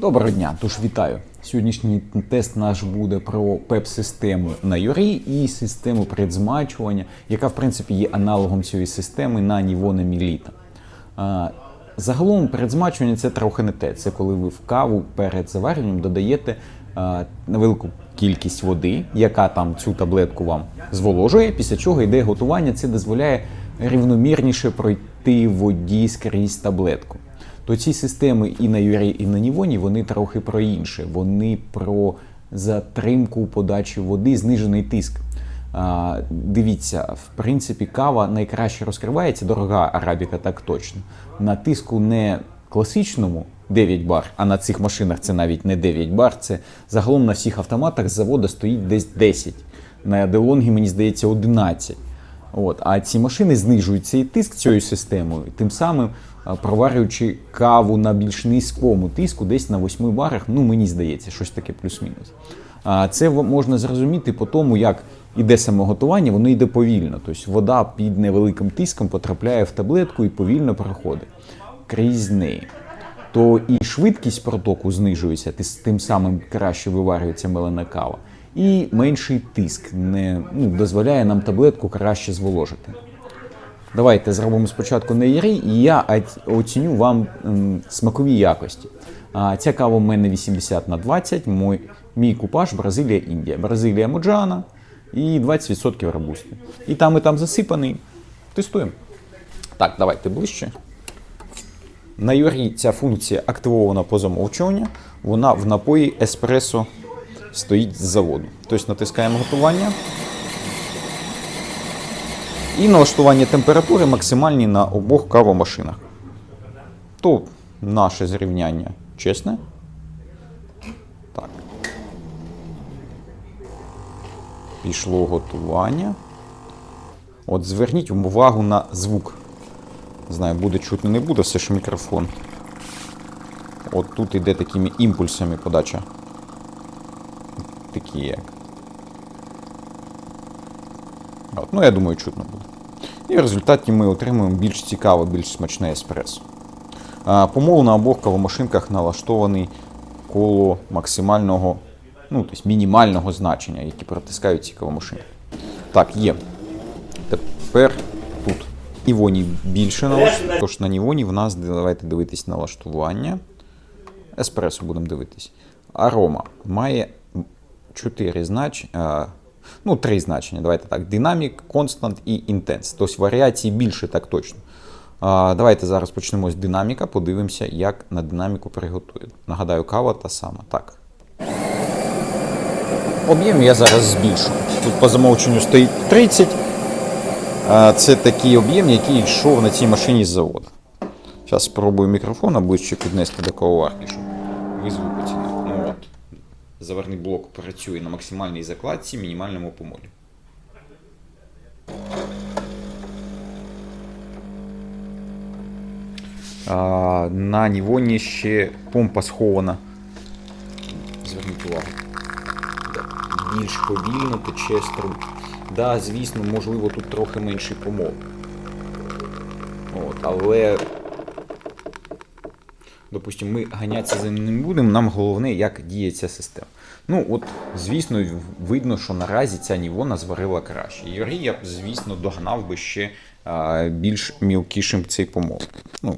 Доброго дня, тож вітаю. Сьогоднішній тест наш буде про ПЕП-систему на Юрі і систему предзмачування, яка в принципі є аналогом цієї системи на Нівоне Міліта. Загалом предзмачування це трохи не те. Це коли ви в каву перед заварюванням додаєте невелику кількість води, яка там цю таблетку вам зволожує, після чого йде готування. Це дозволяє рівномірніше пройти воді скрізь таблетку. То ці системи і на Юрі, і на Нівоні вони трохи про інше. Вони про затримку подачі води, знижений тиск. А, дивіться, в принципі, кава найкраще розкривається, дорога арабіка, так точно. На тиску не класичному 9 бар, а на цих машинах це навіть не 9 бар. Це загалом на всіх автоматах з заводу стоїть десь 10. На Делонгі, мені здається, 11. От, а ці машини знижують цей тиск цією системою, тим самим проварюючи каву на більш низькому тиску, десь на 8 барах, ну мені здається, щось таке плюс-мінус. А це можна зрозуміти по тому, як іде саме готування, воно йде повільно. Тобто вода під невеликим тиском потрапляє в таблетку і повільно проходить крізь неї. То і швидкість протоку знижується, тим самим краще виварюється мелена кава. І менший тиск не ну, дозволяє нам таблетку краще зволожити. Давайте зробимо спочатку на Єрі, і я оціню вам смакові якості. А, ця кава в мене 80 на 20, мой, мій купаж Бразилія, Індія. Бразилія Моджана і 20% робусти. І там, і там засипаний. Тестуємо. Так, давайте ближче. На Юрі ця функція активована по замовчуванню. Вона в напої еспресо стоїть з заводу. Тобто натискаємо готування. І налаштування температури максимальні на обох кавомашинах. То наше зрівняння чесне. Так. Пішло готування. От зверніть увагу на звук. Знаю, буде чутно, не буде, все ж мікрофон. От тут іде такими імпульсами подача. Такі. От, ну, я думаю, чутно буде. І в результаті ми отримуємо більш цікаве, більш смачне еспресо. Помол на обох кавомашинках налаштований коло максимального, ну, тобто мінімального значення, які протискають ці кавомашини. Так, є. Тепер тут Нівоні більше налаштування. Тож на Нівоні в нас давайте дивитись налаштування. Еспресо будемо дивитись. Арома має 4 значення. Ну, три значення. Давайте так: динамік, констант і інтенс. Тобто варіацій більше, так точно. Давайте зараз почнемо з динаміка, подивимося, як на динаміку приготують. Нагадаю, кава та сама. Так. Об'єм я зараз збільшу. Тут по замовченню стоїть 30. А, Це такий об'єм, який йшов на цій машині з заводу. Зараз спробую мікрофон ближче піднести до кавоварки, щоб ви звук. Заварний блок працює на максимальній закладці, мінімальному помолі. На Нівоні ще помпа схована. Зверніть увагу. Більш повільно тече струм. Да, звісно, можливо, тут трохи менший помол. От, але допустимо, ми ганятися за ним не будемо, нам головне, як діє ця система. Ну, от, звісно, видно, що наразі ця Нівона зварила краще. Юрій я б, звісно, догнав би ще а, більш мілкішим цей помол. Ну,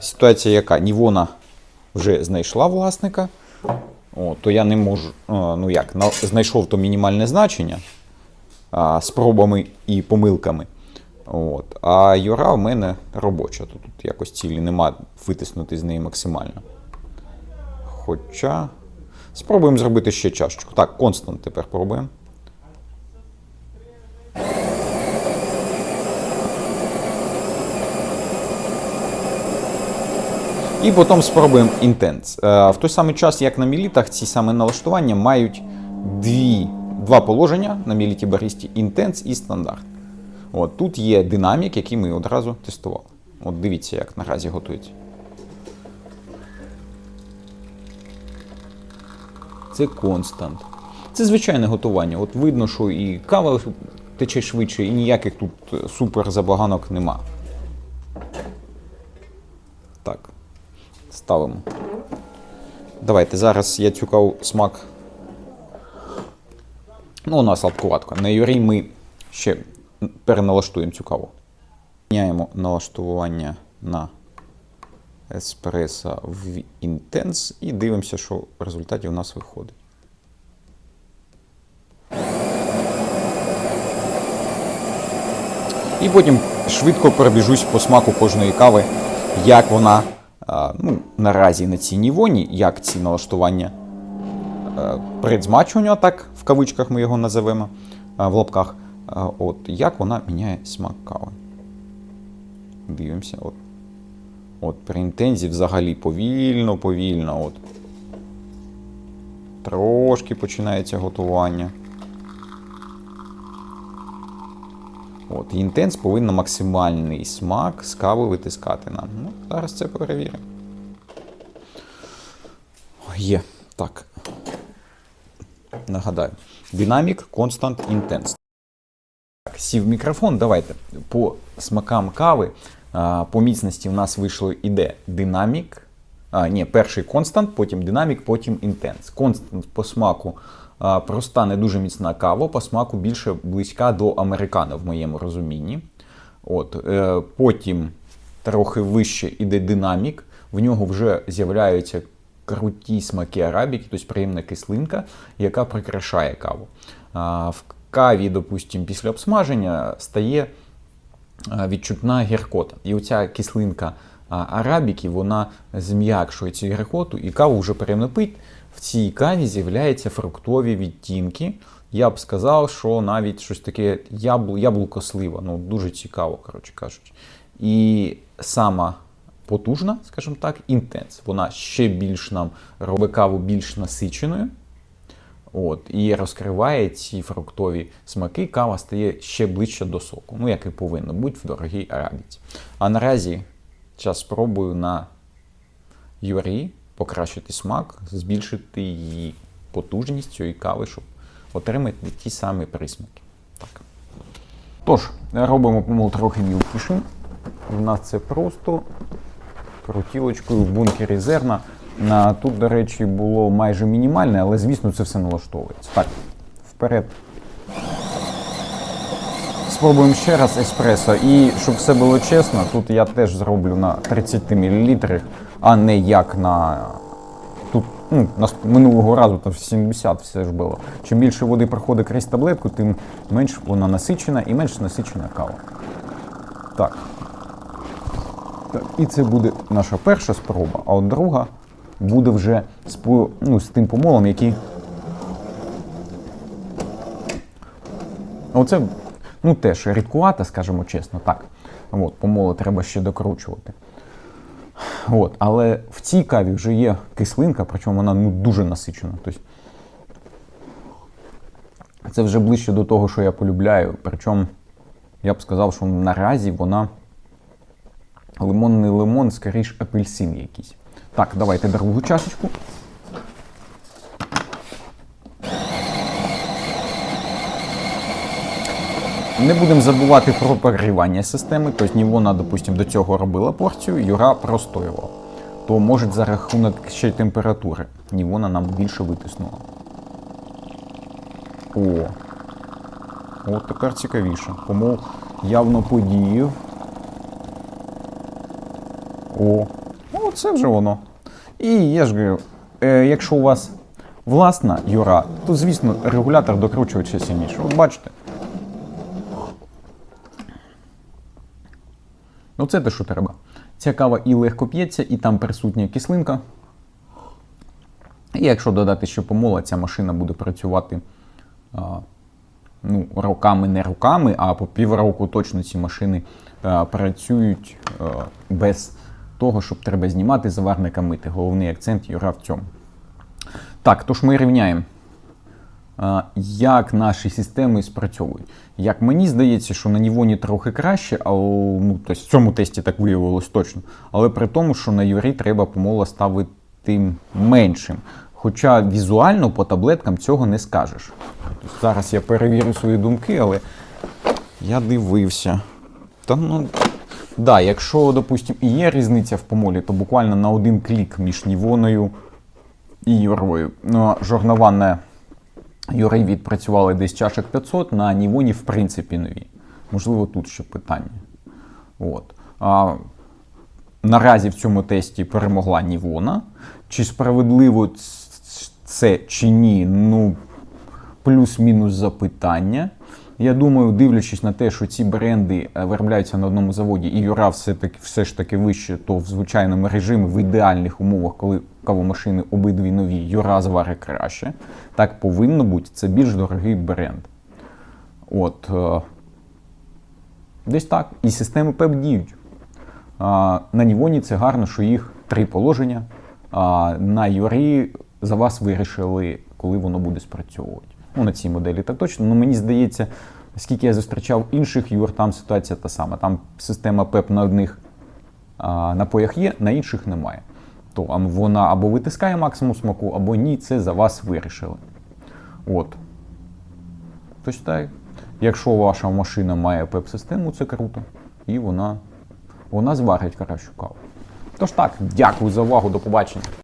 ситуація яка? Нівона вже знайшла власника, о, то я не можу, а, ну як, на- знайшов то мінімальне значення а, спробами і помилками. От. А Юра в мене робоча. Тут, тут якось цілі нема витиснути з неї максимально. Хоча. Спробуємо зробити ще чашечку. Так, констант тепер пробуємо. І потім спробуємо інтенс. Е, В той самий час, як на мілітах, ці саме налаштування мають дві, два положення на міліті баристі інтенс і стандарт. От, тут є динамік, який ми одразу тестували. От дивіться, як наразі готується. Це констант. Це звичайне готування. От видно, що і кава тече швидше, і ніяких тут е, супер забаганок нема. Так. Ставимо. Давайте зараз я цю смак. Ну, нас сладкуватка. На юрі ми ще переналаштуємо цю каву. Міняємо налаштування на еспресо в інтенс і дивимося, що в результаті у нас виходить. І потім швидко пробіжусь по смаку кожної кави, як вона ну, наразі на цій нівоні, як ці налаштування предзмачування, так в кавичках ми його називемо в лапках. От, як вона міняє смак кави. Дивимося. От. От при інтензі взагалі повільно, повільно. От. Трошки починається готування. От, інтенс повинен максимальний смак з кави витискати нам. Ну, зараз це перевіримо. Є. Так. Нагадаю. Динамік Constant Intense. Так, сів мікрофон. Давайте. По смакам кави. По міцності в нас вийшло іде динамік. А, ні, перший констант, потім динамік, потім інтенс. Констант по смаку проста, не дуже міцна кава, по смаку більше близька до американо в моєму розумінні. От, е, потім трохи вище іде динамік, в нього вже з'являються круті смаки арабіки, тобто приємна кислинка, яка прикрашає каву. Каві, допустимо, після обсмаження стає відчутна гіркота. І оця кислинка арабіки, вона зм'якшує цю гіркоту, і каву вже приємно пить. В цій каві з'являються фруктові відтінки. Я б сказав, що навіть щось таке яблу, яблуко-слива. Ну, дуже цікаво, коротше кажучи. І сама потужна, скажімо так, інтенс. Вона ще більш нам робить каву більш насиченою. От, і розкриває ці фруктові смаки, кава стає ще ближче до соку, ну як і повинно бути в дорогій арабіці. А наразі час спробую на юрі покращити смак, збільшити її потужність цієї кави, щоб отримати ті самі присмаки. Так. Тож, робимо помол трохи мілкішим. У нас це просто крутілочкою в бункері зерна. Тут, до речі, було майже мінімальне, але звісно це все налаштовується. Так, вперед. Спробуємо ще раз еспресо. І щоб все було чесно, тут я теж зроблю на 30 мл, а не як на. Тут ну, на минулого разу там 70 все ж було. Чим більше води проходить крізь таблетку, тим менш вона насичена і менш насичена кава. Так. Так, і це буде наша перша спроба, а от друга буде вже з, ну, з тим помолом, який. Оце ну, теж рідкувата, скажімо чесно, так. От, помоли треба ще докручувати. От, але в цій каві вже є кислинка, причому вона ну, дуже насичена. Тобто, це вже ближче до того, що я полюбляю. Причому я б сказав, що наразі вона лимонний лимон, скоріш апельсин якийсь. Так, давайте другу чашечку. Не будемо забувати про прогрівання системи, тобто ні вона, допустимо, до цього робила порцію, Юра простоював. То може за рахунок ще й температури. Ні вона нам більше витиснула. О. От тепер цікавіше. Помол явно подіяв. О, о, це вже воно. І я ж говорю, е, якщо у вас власна юра, то звісно регулятор докручується сильніше. От бачите. Ну це те, що треба. Ця кава і легко п'ється, і там присутня кислинка. І якщо додати ще помола, ця машина буде працювати а, ну, роками, не роками, а по півроку точно ці машини а, працюють а, без того, щоб треба знімати заварника мити. Головний акцент Юра в цьому. Так, тож ми рівняємо. Як наші системи спрацьовують. Як мені здається, що на Нівоні трохи краще, а у- ну, в цьому тесті так виявилось точно. Але при тому, що на Юрі треба помола ставити меншим. Хоча візуально по таблеткам цього не скажеш. Зараз я перевірю свої думки, але я дивився. Та ну. Да, якщо, допустимо, і є різниця в помолі, то буквально на один клік між Нівоною і юрою. Ну, жорнова на юрі відпрацювали десь чашок 500, на Нівоні, в принципі, нові. Можливо, тут ще питання. От. А, наразі в цьому тесті перемогла Нівона. Чи справедливо це чи ні? Ну, плюс-мінус запитання. Я думаю, дивлячись на те, що ці бренди е, виробляються на одному заводі, і Юра все таки все ж таки вище, то в звичайному режимі, в ідеальних умовах, коли кавомашини обидві нові, Юра зварить краще. Так повинно бути. Це більш дорогий бренд. От. е, Десь так. І системи ПЕП діють. На Нівоні це гарно, що їх три положення. На Юрі за вас вирішили, коли воно буде спрацьовувати. Ну, на цій моделі так точно. Ну, мені здається, скільки я зустрічав інших юр, там ситуація та сама. Там система ПЕП на одних а, напоях є, на інших немає. То вона або витискає максимум смаку, або ні, це за вас вирішили. От. Тож так. Якщо ваша машина має ПЕП-систему, це круто. І вона, вона зварить кращу каву. Тож так, дякую за увагу, до побачення.